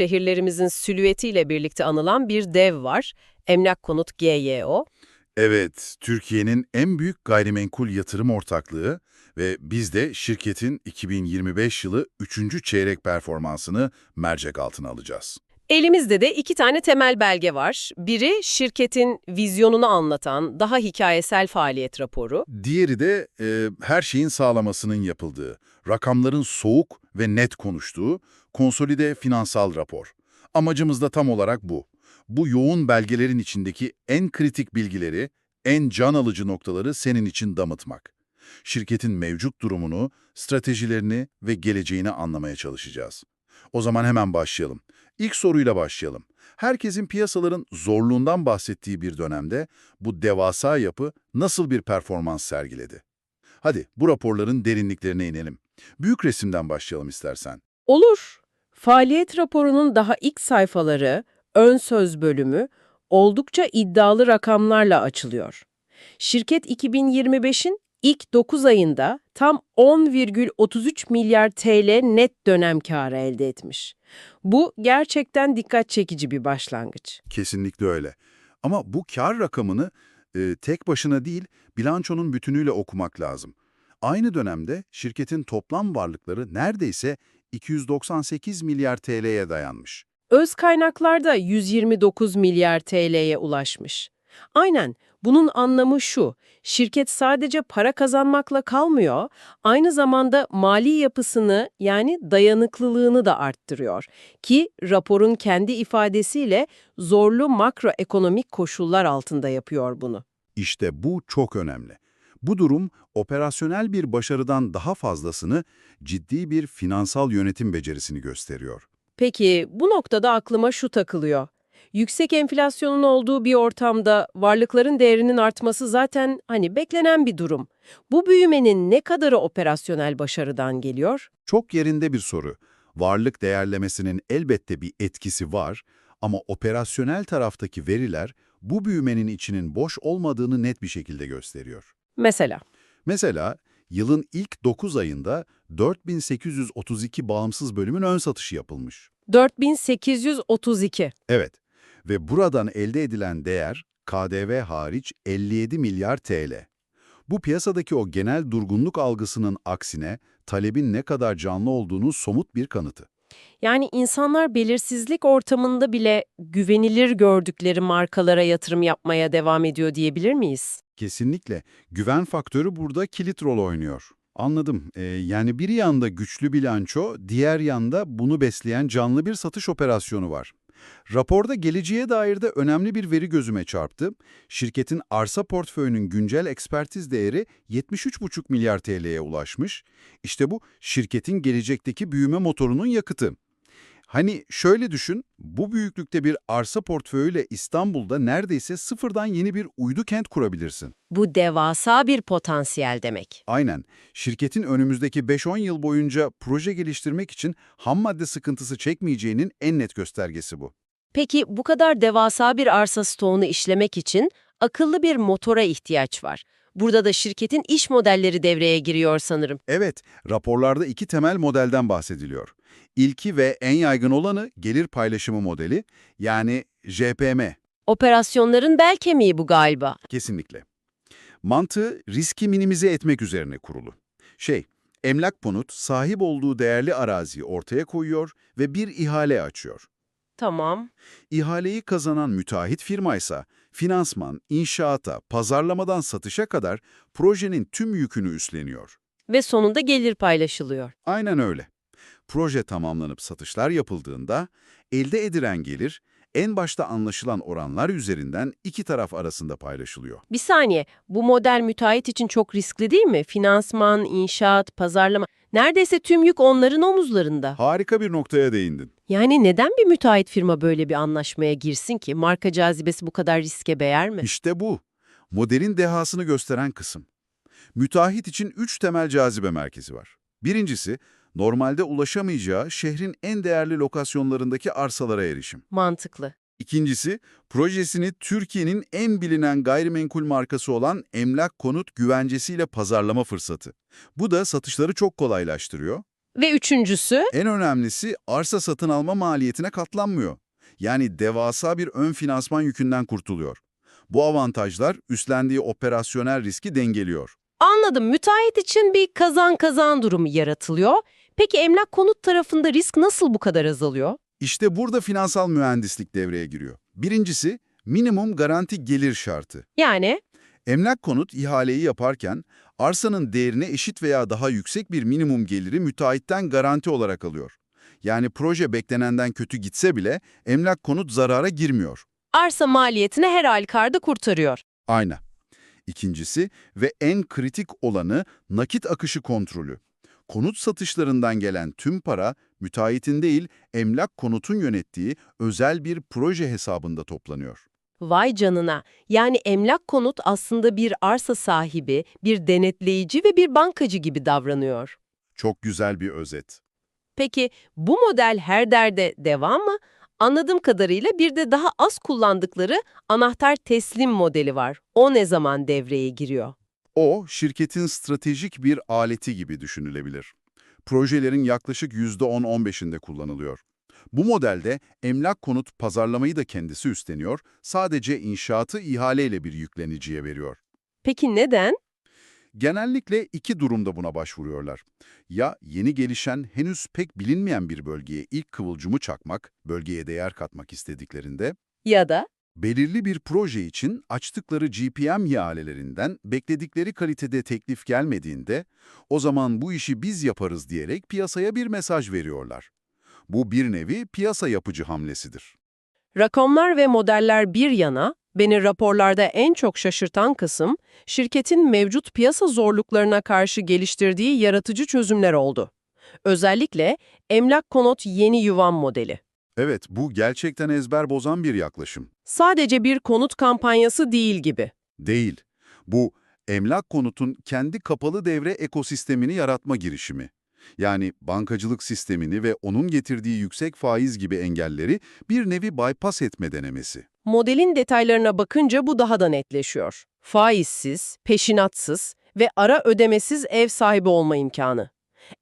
Şehirlerimizin silüetiyle birlikte anılan bir dev var. Emlak Konut GYO. Evet, Türkiye'nin en büyük gayrimenkul yatırım ortaklığı ve biz de şirketin 2025 yılı 3. çeyrek performansını mercek altına alacağız. Elimizde de iki tane temel belge var. Biri şirketin vizyonunu anlatan daha hikayesel faaliyet raporu. Diğeri de e, her şeyin sağlamasının yapıldığı, rakamların soğuk ve net konuştuğu konsolide finansal rapor. Amacımız da tam olarak bu. Bu yoğun belgelerin içindeki en kritik bilgileri, en can alıcı noktaları senin için damıtmak. Şirketin mevcut durumunu, stratejilerini ve geleceğini anlamaya çalışacağız. O zaman hemen başlayalım. İlk soruyla başlayalım. Herkesin piyasaların zorluğundan bahsettiği bir dönemde bu devasa yapı nasıl bir performans sergiledi? Hadi bu raporların derinliklerine inelim. Büyük resimden başlayalım istersen. Olur. Faaliyet raporunun daha ilk sayfaları, ön söz bölümü oldukça iddialı rakamlarla açılıyor. Şirket 2025'in ilk 9 ayında tam 10,33 milyar TL net dönem kârı elde etmiş. Bu gerçekten dikkat çekici bir başlangıç. Kesinlikle öyle. Ama bu kar rakamını e, tek başına değil, bilançonun bütünüyle okumak lazım. Aynı dönemde şirketin toplam varlıkları neredeyse 298 milyar TL'ye dayanmış. Öz kaynaklarda 129 milyar TL'ye ulaşmış. Aynen, bunun anlamı şu, şirket sadece para kazanmakla kalmıyor, aynı zamanda mali yapısını yani dayanıklılığını da arttırıyor. Ki raporun kendi ifadesiyle zorlu makroekonomik koşullar altında yapıyor bunu. İşte bu çok önemli. Bu durum operasyonel bir başarıdan daha fazlasını ciddi bir finansal yönetim becerisini gösteriyor. Peki bu noktada aklıma şu takılıyor. Yüksek enflasyonun olduğu bir ortamda varlıkların değerinin artması zaten hani beklenen bir durum. Bu büyümenin ne kadarı operasyonel başarıdan geliyor? Çok yerinde bir soru. Varlık değerlemesinin elbette bir etkisi var ama operasyonel taraftaki veriler bu büyümenin içinin boş olmadığını net bir şekilde gösteriyor. Mesela Mesela yılın ilk 9 ayında 4832 bağımsız bölümün ön satışı yapılmış. 4832. Evet ve buradan elde edilen değer KDV hariç 57 milyar TL. Bu piyasadaki o genel durgunluk algısının aksine talebin ne kadar canlı olduğunu somut bir kanıtı. Yani insanlar belirsizlik ortamında bile güvenilir gördükleri markalara yatırım yapmaya devam ediyor diyebilir miyiz? Kesinlikle. Güven faktörü burada kilit rol oynuyor. Anladım. Ee, yani bir yanda güçlü bilanço, diğer yanda bunu besleyen canlı bir satış operasyonu var. Raporda geleceğe dair de önemli bir veri gözüme çarptı. Şirketin arsa portföyünün güncel ekspertiz değeri 73,5 milyar TL'ye ulaşmış. İşte bu şirketin gelecekteki büyüme motorunun yakıtı. Hani şöyle düşün, bu büyüklükte bir arsa portföyüyle İstanbul'da neredeyse sıfırdan yeni bir uydu kent kurabilirsin. Bu devasa bir potansiyel demek. Aynen. Şirketin önümüzdeki 5-10 yıl boyunca proje geliştirmek için ham madde sıkıntısı çekmeyeceğinin en net göstergesi bu. Peki bu kadar devasa bir arsa stoğunu işlemek için akıllı bir motora ihtiyaç var. Burada da şirketin iş modelleri devreye giriyor sanırım. Evet, raporlarda iki temel modelden bahsediliyor. İlki ve en yaygın olanı gelir paylaşımı modeli, yani JPM. Operasyonların bel kemiği bu galiba. Kesinlikle. Mantığı riski minimize etmek üzerine kurulu. Şey, emlak konut sahip olduğu değerli araziyi ortaya koyuyor ve bir ihale açıyor. Tamam. İhaleyi kazanan müteahhit firmaysa finansman, inşaata, pazarlamadan satışa kadar projenin tüm yükünü üstleniyor. Ve sonunda gelir paylaşılıyor. Aynen öyle. Proje tamamlanıp satışlar yapıldığında elde edilen gelir en başta anlaşılan oranlar üzerinden iki taraf arasında paylaşılıyor. Bir saniye, bu model müteahhit için çok riskli değil mi? Finansman, inşaat, pazarlama, neredeyse tüm yük onların omuzlarında. Harika bir noktaya değindin. Yani neden bir müteahhit firma böyle bir anlaşmaya girsin ki? Marka cazibesi bu kadar riske değer mi? İşte bu. Modelin dehasını gösteren kısım. Müteahhit için üç temel cazibe merkezi var. Birincisi, normalde ulaşamayacağı şehrin en değerli lokasyonlarındaki arsalara erişim. Mantıklı. İkincisi, projesini Türkiye'nin en bilinen gayrimenkul markası olan Emlak Konut güvencesiyle pazarlama fırsatı. Bu da satışları çok kolaylaştırıyor. Ve üçüncüsü, En önemlisi arsa satın alma maliyetine katlanmıyor. Yani devasa bir ön finansman yükünden kurtuluyor. Bu avantajlar üstlendiği operasyonel riski dengeliyor. anladım müteahhit için bir kazan-kazan durumu yaratılıyor. Peki emlak konut tarafında risk nasıl bu kadar azalıyor? İşte burada finansal mühendislik devreye giriyor. Birincisi minimum garanti gelir şartı. Yani Emlak konut ihaleyi yaparken arsanın değerine eşit veya daha yüksek bir minimum geliri müteahhitten garanti olarak alıyor. Yani proje beklenenden kötü gitse bile emlak konut zarara girmiyor. arsa maliyetini her halükarda kurtarıyor. Aynen. İkincisi ve en kritik olanı nakit akışı kontrolü. Konut satışlarından gelen tüm para müteahhitin değil emlak konutun yönettiği özel bir proje hesabında toplanıyor. Vay canına. Yani emlak konut aslında bir arsa sahibi, bir denetleyici ve bir bankacı gibi davranıyor. Çok güzel bir özet. Peki bu model her derde devam mı? Anladığım kadarıyla bir de daha az kullandıkları anahtar teslim modeli var. O ne zaman devreye giriyor? O, şirketin stratejik bir aleti gibi düşünülebilir. Projelerin yaklaşık %10-15'inde kullanılıyor. Bu modelde emlak konut pazarlamayı da kendisi üstleniyor, sadece inşaatı ihaleyle bir yükleniciye veriyor. Peki neden? Genellikle iki durumda buna başvuruyorlar. Ya yeni gelişen, henüz pek bilinmeyen bir bölgeye ilk kıvılcımı çakmak, bölgeye değer katmak istediklerinde, Ya da belirli bir proje için açtıkları GPM ihalelerinden bekledikleri kalitede teklif gelmediğinde, o zaman bu işi biz yaparız diyerek piyasaya bir mesaj veriyorlar. Bu bir nevi piyasa yapıcı hamlesidir. rakamlar ve modeller bir yana, beni raporlarda en çok şaşırtan kısım, şirketin mevcut piyasa zorluklarına karşı geliştirdiği yaratıcı çözümler oldu. Özellikle emlak konut yeni yuvan modeli. Evet, bu gerçekten ezber bozan bir yaklaşım. Sadece bir konut kampanyası değil gibi. Değil. Bu, emlak konutun kendi kapalı devre ekosistemini yaratma girişimi. Yani bankacılık sistemini ve onun getirdiği yüksek faiz gibi engelleri bir nevi bypass etme denemesi. Modelin detaylarına bakınca bu daha da netleşiyor. Faizsiz, peşinatsız ve ara ödemesiz ev sahibi olma imkanı.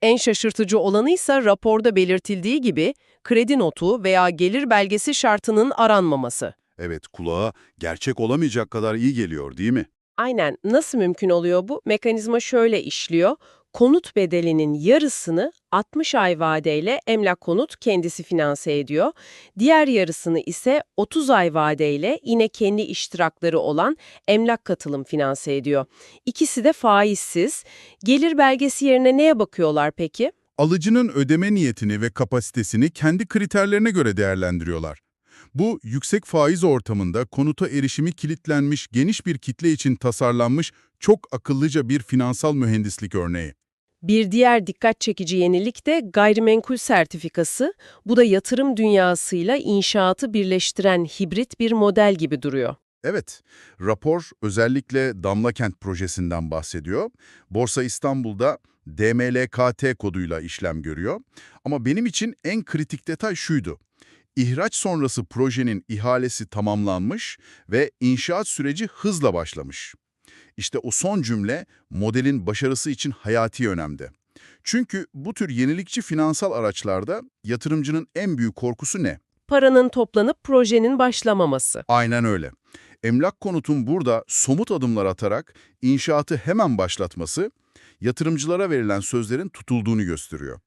En şaşırtıcı olanı ise raporda belirtildiği gibi kredi notu veya gelir belgesi şartının aranmaması. Evet, kulağa gerçek olamayacak kadar iyi geliyor değil mi? Aynen. Nasıl mümkün oluyor bu? Mekanizma şöyle işliyor. Konut bedelinin yarısını 60 ay vadeyle emlak konut kendisi finanse ediyor. Diğer yarısını ise 30 ay vadeyle yine kendi iştirakları olan emlak katılım finanse ediyor. İkisi de faizsiz. Gelir belgesi yerine neye bakıyorlar peki? Alıcının ödeme niyetini ve kapasitesini kendi kriterlerine göre değerlendiriyorlar. Bu, yüksek faiz ortamında konuta erişimi kilitlenmiş geniş bir kitle için tasarlanmış çok akıllıca bir finansal mühendislik örneği. Bir diğer dikkat çekici yenilik de gayrimenkul sertifikası. Bu da yatırım dünyasıyla inşaatı birleştiren hibrit bir model gibi duruyor. Evet, rapor özellikle Damla Kent projesinden bahsediyor. Borsa İstanbul'da DMLKT koduyla işlem görüyor. Ama benim için en kritik detay şuydu. İhraç sonrası projenin ihalesi tamamlanmış ve inşaat süreci hızla başlamış. İşte o son cümle modelin başarısı için hayati önemde. Çünkü bu tür yenilikçi finansal araçlarda yatırımcının en büyük korkusu ne? Paranın toplanıp projenin başlamaması. Aynen öyle. Emlak konutun burada somut adımlar atarak inşaatı hemen başlatması, yatırımcılara verilen sözlerin tutulduğunu gösteriyor.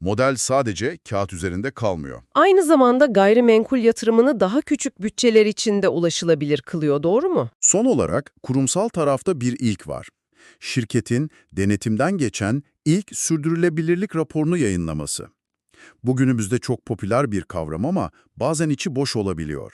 Model sadece kağıt üzerinde kalmıyor. Aynı zamanda gayrimenkul yatırımını daha küçük bütçeler içinde ulaşılabilir kılıyor, doğru mu? Son olarak kurumsal tarafta bir ilk var. Şirketin denetimden geçen ilk sürdürülebilirlik raporunu yayınlaması. Bugünümüzde çok popüler bir kavram ama bazen içi boş olabiliyor.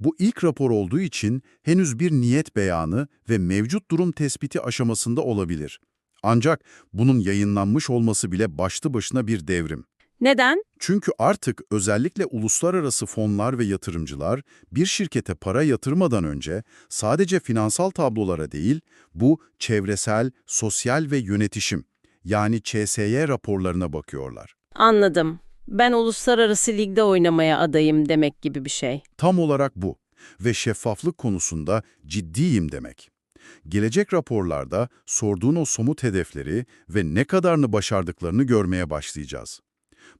Bu ilk rapor olduğu için henüz bir niyet beyanı ve mevcut durum tespiti aşamasında olabilir. Ancak bunun yayınlanmış olması bile başlı başına bir devrim. Neden? Çünkü artık özellikle uluslararası fonlar ve yatırımcılar bir şirkete para yatırmadan önce sadece finansal tablolara değil, bu çevresel, sosyal ve yönetişim yani CSY raporlarına bakıyorlar. Anladım. Ben uluslararası ligde oynamaya adayım demek gibi bir şey. Tam olarak bu ve şeffaflık konusunda ciddiyim demek. Gelecek raporlarda sorduğun o somut hedefleri ve ne kadarını başardıklarını görmeye başlayacağız.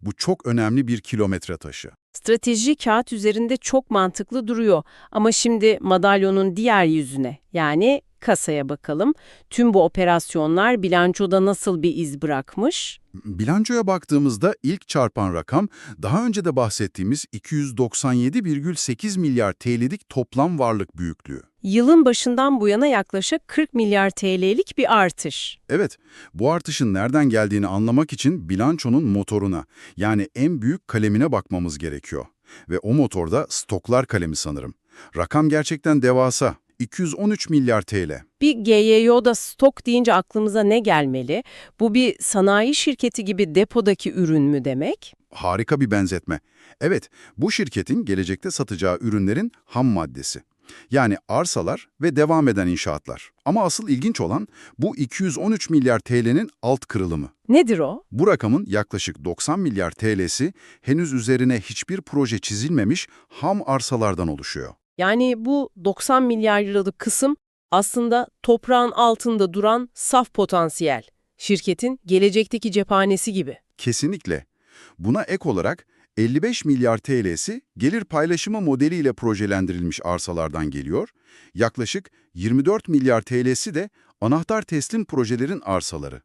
Bu çok önemli bir kilometre taşı. Strateji kağıt üzerinde çok mantıklı duruyor ama şimdi madalyonun diğer yüzüne yani kasaya bakalım. Tüm bu operasyonlar bilançoda nasıl bir iz bırakmış? Bilançoya baktığımızda ilk çarpan rakam daha önce de bahsettiğimiz 297,8 milyar TL'lik toplam varlık büyüklüğü. Yılın başından bu yana yaklaşık 40 milyar TL'lik bir artış. Evet, bu artışın nereden geldiğini anlamak için bilançonun motoruna, yani en büyük kalemine bakmamız gerekiyor. Ve o motorda stoklar kalemi sanırım. Rakam gerçekten devasa. 213 milyar TL. Bir GYO'da stok deyince aklımıza ne gelmeli? Bu bir sanayi şirketi gibi depodaki ürün mü demek? Harika bir benzetme. Evet, bu şirketin gelecekte satacağı ürünlerin ham maddesi. Yani arsalar ve devam eden inşaatlar. Ama asıl ilginç olan bu 213 milyar TL'nin alt kırılımı. Nedir o? Bu rakamın yaklaşık 90 milyar TL'si henüz üzerine hiçbir proje çizilmemiş ham arsalardan oluşuyor. Yani bu 90 milyar liralık kısım aslında toprağın altında duran saf potansiyel. Şirketin gelecekteki cephanesi gibi. Kesinlikle. Buna ek olarak 55 milyar TL'si gelir paylaşımı modeliyle projelendirilmiş arsalardan geliyor. Yaklaşık 24 milyar TL'si de anahtar teslim projelerin arsaları.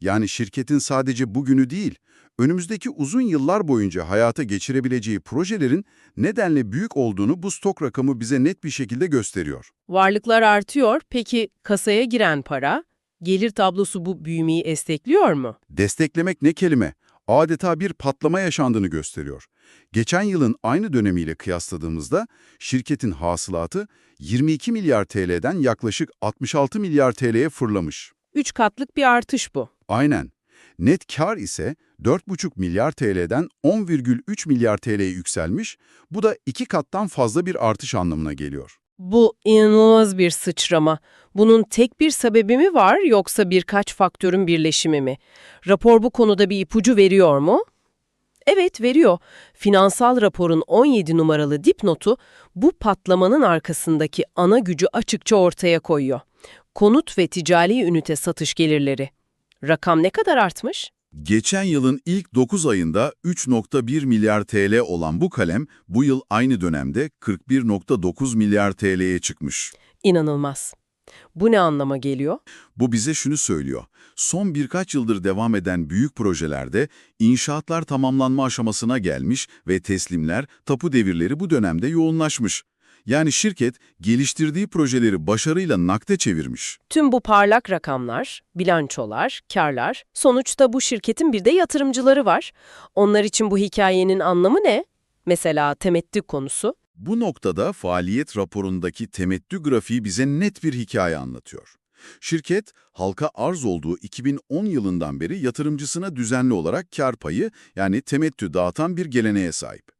Yani şirketin sadece bugünü değil, önümüzdeki uzun yıllar boyunca hayata geçirebileceği projelerin nedenle büyük olduğunu bu stok rakamı bize net bir şekilde gösteriyor. Varlıklar artıyor, peki kasaya giren para? Gelir tablosu bu büyümeyi destekliyor mu? Desteklemek ne kelime? Adeta bir patlama yaşandığını gösteriyor. Geçen yılın aynı dönemiyle kıyasladığımızda şirketin hasılatı 22 milyar TL'den yaklaşık 66 milyar TL'ye fırlamış. 3 katlık bir artış bu. Aynen. Net kar ise 4,5 milyar TL'den 10,3 milyar TL'ye yükselmiş. Bu da iki kattan fazla bir artış anlamına geliyor. Bu inanılmaz bir sıçrama. Bunun tek bir sebebi mi var yoksa birkaç faktörün birleşimi mi? Rapor bu konuda bir ipucu veriyor mu? Evet veriyor. Finansal raporun 17 numaralı dipnotu bu patlamanın arkasındaki ana gücü açıkça ortaya koyuyor. Konut ve ticari ünite satış gelirleri. Rakam ne kadar artmış? Geçen yılın ilk 9 ayında 3.1 milyar TL olan bu kalem bu yıl aynı dönemde 41.9 milyar TL'ye çıkmış. İnanılmaz. Bu ne anlama geliyor? Bu bize şunu söylüyor. Son birkaç yıldır devam eden büyük projelerde inşaatlar tamamlanma aşamasına gelmiş ve teslimler, tapu devirleri bu dönemde yoğunlaşmış. Yani şirket geliştirdiği projeleri başarıyla nakde çevirmiş. Tüm bu parlak rakamlar, bilançolar, karlar, sonuçta bu şirketin bir de yatırımcıları var. Onlar için bu hikayenin anlamı ne? Mesela temettü konusu. Bu noktada faaliyet raporundaki temettü grafiği bize net bir hikaye anlatıyor. Şirket, halka arz olduğu 2010 yılından beri yatırımcısına düzenli olarak kar payı yani temettü dağıtan bir geleneğe sahip.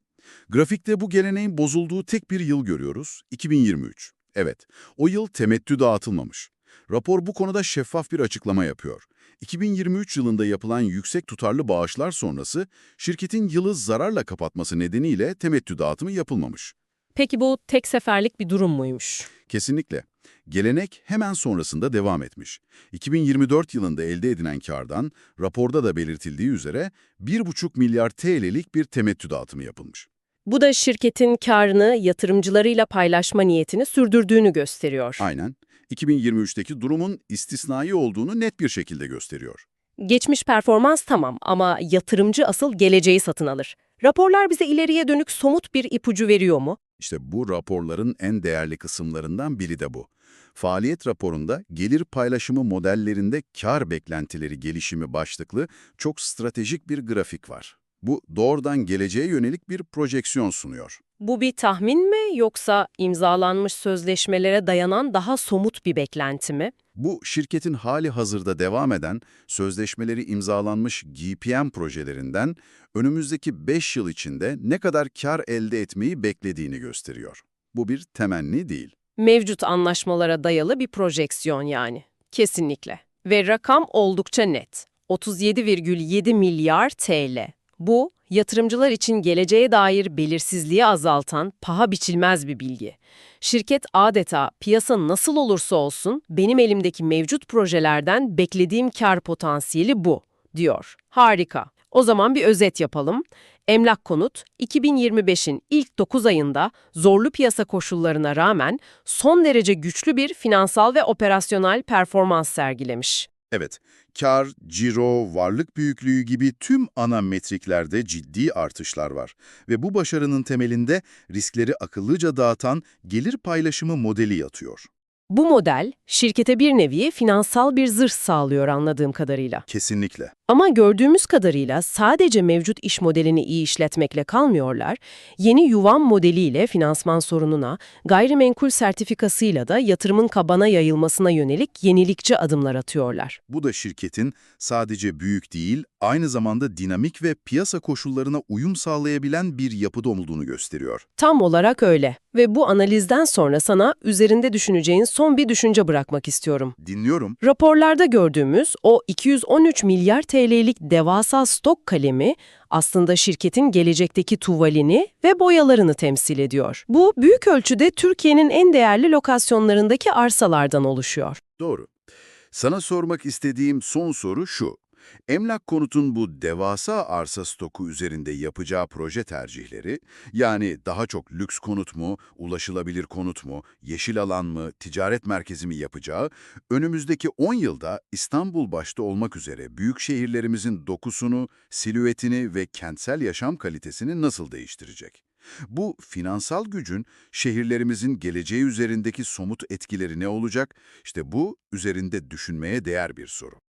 Grafikte bu geleneğin bozulduğu tek bir yıl görüyoruz, 2023. Evet, o yıl temettü dağıtılmamış. Rapor bu konuda şeffaf bir açıklama yapıyor. 2023 yılında yapılan yüksek tutarlı bağışlar sonrası şirketin yılı zararla kapatması nedeniyle temettü dağıtımı yapılmamış. Peki bu tek seferlik bir durum muymuş? Kesinlikle. Gelenek hemen sonrasında devam etmiş. 2024 yılında elde edilen kardan, raporda da belirtildiği üzere 1,5 milyar TL'lik bir temettü dağıtımı yapılmış. Bu da şirketin karını yatırımcılarıyla paylaşma niyetini sürdürdüğünü gösteriyor. Aynen. 2023'teki durumun istisnai olduğunu net bir şekilde gösteriyor. Geçmiş performans tamam ama yatırımcı asıl geleceği satın alır. Raporlar bize ileriye dönük somut bir ipucu veriyor mu? İşte bu raporların en değerli kısımlarından biri de bu. Faaliyet raporunda gelir paylaşımı modellerinde kar beklentileri gelişimi başlıklı çok stratejik bir grafik var. Bu doğrudan geleceğe yönelik bir projeksiyon sunuyor. Bu bir tahmin mi yoksa imzalanmış sözleşmelere dayanan daha somut bir beklenti mi? Bu şirketin hali hazırda devam eden sözleşmeleri imzalanmış GPM projelerinden önümüzdeki 5 yıl içinde ne kadar kar elde etmeyi beklediğini gösteriyor. Bu bir temenni değil. Mevcut anlaşmalara dayalı bir projeksiyon yani. Kesinlikle. Ve rakam oldukça net. 37,7 milyar TL. Bu, yatırımcılar için geleceğe dair belirsizliği azaltan paha biçilmez bir bilgi. Şirket adeta piyasa nasıl olursa olsun benim elimdeki mevcut projelerden beklediğim kar potansiyeli bu, diyor. Harika. O zaman bir özet yapalım. Emlak Konut, 2025'in ilk 9 ayında zorlu piyasa koşullarına rağmen son derece güçlü bir finansal ve operasyonel performans sergilemiş. Evet, kar, ciro, varlık büyüklüğü gibi tüm ana metriklerde ciddi artışlar var. Ve bu başarının temelinde riskleri akıllıca dağıtan gelir paylaşımı modeli yatıyor. Bu model, şirkete bir nevi finansal bir zırh sağlıyor anladığım kadarıyla. Kesinlikle. Ama gördüğümüz kadarıyla sadece mevcut iş modelini iyi işletmekle kalmıyorlar, yeni yuvan modeliyle finansman sorununa, gayrimenkul sertifikasıyla da yatırımın kabana yayılmasına yönelik yenilikçi adımlar atıyorlar. Bu da şirketin sadece büyük değil, aynı zamanda dinamik ve piyasa koşullarına uyum sağlayabilen bir yapıda olduğunu gösteriyor. Tam olarak öyle. Ve bu analizden sonra sana üzerinde düşüneceğin son bir düşünce bırakmak istiyorum. Dinliyorum. Raporlarda gördüğümüz o 213 milyar TL'lik devasa stok kalemi aslında şirketin gelecekteki tuvalini ve boyalarını temsil ediyor. Bu büyük ölçüde Türkiye'nin en değerli lokasyonlarındaki arsalardan oluşuyor. Doğru. Sana sormak istediğim son soru şu. Emlak Konut'un bu devasa arsa stoku üzerinde yapacağı proje tercihleri, yani daha çok lüks konut mu, ulaşılabilir konut mu, yeşil alan mı, ticaret merkezi mi yapacağı, önümüzdeki 10 yılda İstanbul başta olmak üzere büyük şehirlerimizin dokusunu, silüetini ve kentsel yaşam kalitesini nasıl değiştirecek? Bu finansal gücün şehirlerimizin geleceği üzerindeki somut etkileri ne olacak? İşte bu üzerinde düşünmeye değer bir soru.